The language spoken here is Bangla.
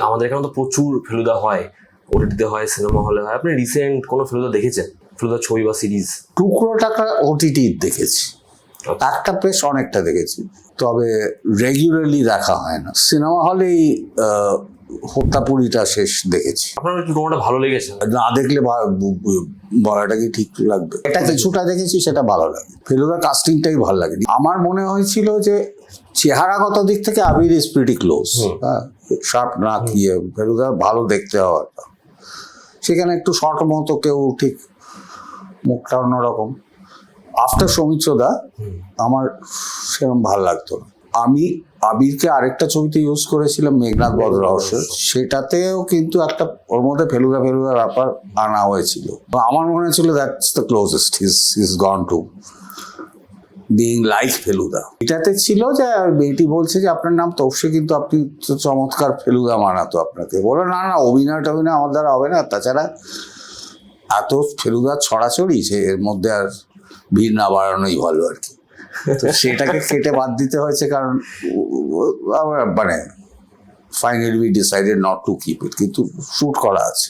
আমাদের এখানে তো প্রচুর ফেলুদা হয় ওটিটিতে হয় সিনেমা হলে হয়। আপনি রিসেন্ট কোনো ফেলুদা দেখেছেন? ফেলুদা ছবি বা সিরিজ টুকরো টাকা ওটিটি দেখেছি। একটা বেশ অনেকটা দেখেছি। তবে রেগুলারলি দেখা হয় না। সিনেমা হলেই হত্যাপুরিটা শেষ দেখেছি। আপনার কি কোনোটা ভালো লেগেছে? না দেখলে ভা- বু- বু- বলাটা কি ঠিক লাগবে? এটা কিছুটা দেখেছি সেটা ভালো লাগে। ফেলুদার কাস্টিংটাই ভালো লাগে আমার মনে হয়েছিল যে চেহারাগত দিক থেকে আবির ইজ প্রিটি ক্লোজ হ্যাঁ। শার্প না কি ফেলুদা ভালো দেখতে হওয়াটা সেখানে একটু শর্ট মতো কেউ ঠিক মুখটা অন্যরকম। আফটার সৌমিত্রদা আমার সেরকম ভালো লাগতো না। আমি আবিরকে আরেকটা ছবিতে ইউজ করেছিলাম মেঘনাথ বধ রহস্য সেটাতেও কিন্তু একটা ওর মধ্যে ফেলুদা ফেলুদা ব্যাপার আনা হয়েছিল। আমার মনে হয়েছিল that's the closest his his gone to being like Feluda এটাতে ছিল যে বেটি বলছে যে আপনার নাম তপসে কিন্তু আপনি তো চমৎকার ফেলুদা মানাতো আপনাকে। বলো, না না, অভিনয় টভিনয় আমার দ্বারা হবে না। তাছাড়া এত ফেলুদা ছড়াছড়ি, সে এর মধ্যে আর ভিড় না বাড়ানোই ভালো আর কি। সেটাকে কেটে বাদ দিতে হয়েছে, কারণ মানে finally we decided not to keep it কিন্তু শ্যুট করা আছে।